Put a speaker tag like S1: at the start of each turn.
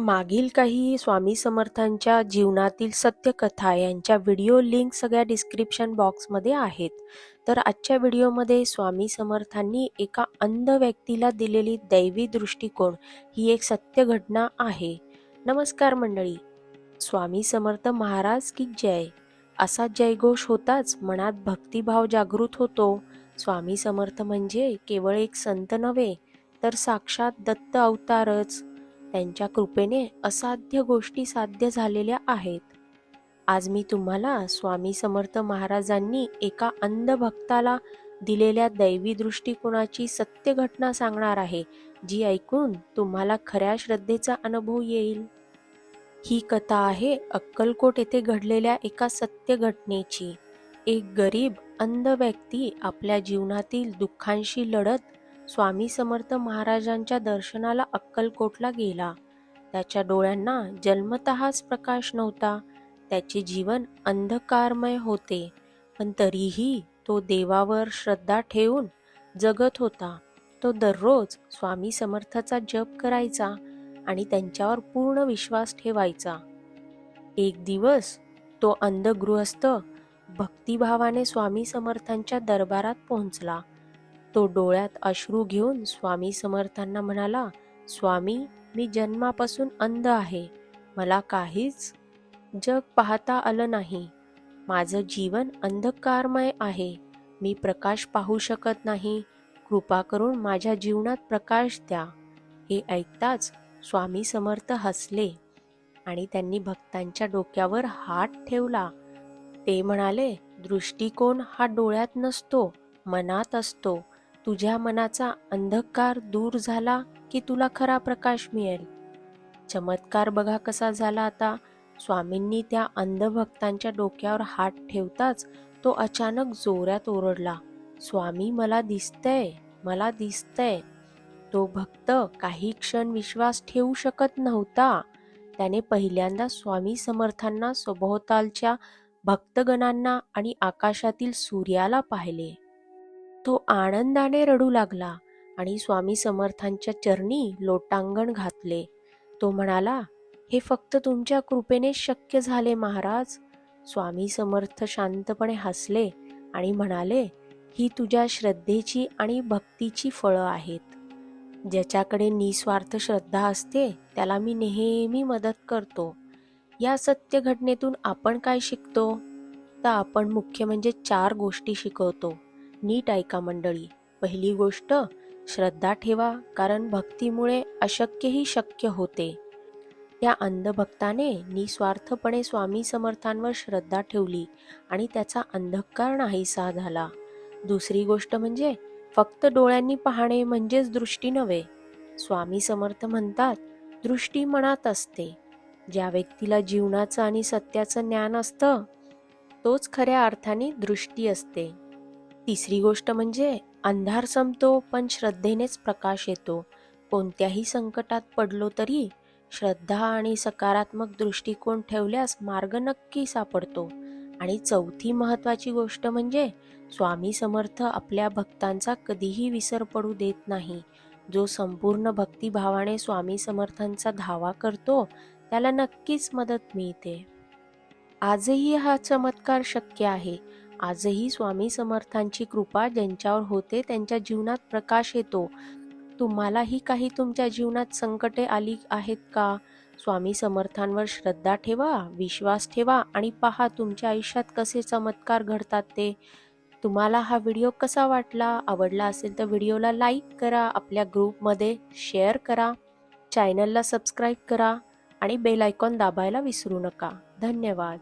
S1: मागील काही स्वामी समर्थांच्या जीवनातील सत्यकथा यांच्या व्हिडिओ लिंक सगळ्या डिस्क्रिप्शन बॉक्समध्ये आहेत. तर आजच्या व्हिडिओमध्ये स्वामी समर्थांनी एका अंध व्यक्तीला दिलेली दैवी दृष्टिकोन ही एक सत्य घटना आहे. नमस्कार मंडळी. स्वामी समर्थ महाराज की जय. असा जयघोष होताच मनात भक्तिभाव जागृत होतो. स्वामी समर्थ म्हणजे केवळ एक संत नव्हे तर साक्षात दत्त अवतारच. त्यांच्या कृपेने असाध्य गोष्टी साध्य झालेल्या आहेत. आज मी तुम्हाला स्वामी समर्थ महाराजांनी एका अंध भक्ताला दिलेल्या दैवी दृष्टिकोनाची सत्य घटना सांगणार आहे जी ऐकून तुम्हाला खऱ्या श्रद्धेचा अनुभव येईल. ही कथा आहे अक्कलकोट येथे घडलेल्या एका सत्य घटनेची. एक गरीब अंध व्यक्ती आपल्या जीवनातील दुःखांशी लढत स्वामी समर्थ महाराजांच्या दर्शनाला अक्कलकोटला गेला. त्याच्या डोळ्यांना जन्मतःच प्रकाश नव्हता. त्याचे जीवन अंधकारमय होते पण तरीही तो देवावर श्रद्धा ठेवून जगत होता. तो दररोज स्वामी समर्थाचा जप करायचा आणि त्यांच्यावर पूर्ण विश्वास ठेवायचा. एक दिवस तो अंधगृहस्थ भक्तिभावाने स्वामी समर्थांच्या दरबारात पोहोचला. तो डोळ्यात अश्रू घेऊन स्वामी समर्थांना म्हणाला स्वामी मी जन्मापासून अंध आहे. मला काहीच जग पाहता आलं नाही. माझं जीवन अंधकारमय आहे. मी प्रकाश पाहू शकत नाही. कृपा करून माझ्या जीवनात प्रकाश द्या. हे ऐकताच स्वामी समर्थ हसले आणि त्यांनी भक्तांच्या डोक्यावर हात ठेवला. ते म्हणाले दृष्टिकोन हा डोळ्यात नसतो मनात असतो. तुझ्या मनाचा अंधकार दूर झाला की तुला खरा प्रकाश मिळेल. चमत्कार बघा कसा झाला आता. स्वामींनी त्या अंधभक्तांच्या डोक्यावर हात ठेवताच तो अचानक जोरात ओरडला. स्वामी मला दिसतंय मला दिसतंय. तो भक्त काही क्षण विश्वास ठेवू शकत नव्हता. त्याने पहिल्यांदा स्वामी समर्थांना सभोवतालच्या भक्तगणांना आणि आकाशातील सूर्याला पाहिले. तो आनंदाने रडू लागला आणि स्वामी समर्थांच्या चरणी लोटांगण घातले. तो म्हणाला हे फक्त तुमच्या कृपेने शक्य झाले महाराज. स्वामी समर्थ शांतपणे हसले आणि म्हणाले ही तुझ्या श्रद्धेची आणि भक्तीची फळं आहेत. ज्याच्याकडे निस्वार्थ श्रद्धा असते त्याला मी नेहमी मदत करतो. या सत्य घटनेतून आपण काय शिकतो? तर आपण मुख्य म्हणजे चार गोष्टी शिकवतो. नीट ऐका मंडळी. पहिली गोष्ट श्रद्धा ठेवा कारण भक्तीमुळे अशक्यही शक्य होते. त्या अंधभक्ताने निस्वार्थपणे स्वामी समर्थांवर श्रद्धा ठेवली आणि त्याचा अंधकार नाहीसा झाला. दुसरी गोष्ट म्हणजे फक्त डोळ्यांनी पाहणे म्हणजेच दृष्टी नव्हे. स्वामी समर्थ म्हणतात दृष्टी मनात असते. ज्या व्यक्तीला जीवनाचं आणि सत्याचं ज्ञान असतं तोच खऱ्या अर्थाने दृष्टी असते. तिसरी गोष्ट म्हणजे अंधार संपतो पण श्रद्धेनेच प्रकाश येतो. कोणत्याही संकटात पडलो तरी श्रद्धा आणि सकारात्मक दृष्टिकोन ठेवल्यास मार्ग नक्की सापडतो. आणि चौथी महत्वाची गोष्ट म्हणजे स्वामी समर्थ आपल्या भक्तांचा कधीही विसर पडू देत नाही. जो संपूर्ण भक्तिभावाने स्वामी समर्थांचा धावा करतो त्याला नक्कीच मदत मिळते. आजही हा चमत्कार शक्य आहे. आजही स्वामी समर्थांची कृपा ज्यांच्यावर होते त्यांच्या जीवनात प्रकाश येतो. तुम्हालाही काही तुमच्या जीवनात संकटे आली आहेत का? स्वामी समर्थांवर श्रद्धा ठेवा विश्वास ठेवा आणि पहा तुमच्या आयुष्यात कसे चमत्कार घडतात ते. तुम्हाला हा व्हिडिओ कसा वाटला? आवडला असेल तर व्हिडिओला लाईक करा आपल्या ग्रुपमध्ये शेअर करा चॅनलला सबस्क्राईब करा आणि बेल आयकॉन दाबायला विसरू नका. धन्यवाद.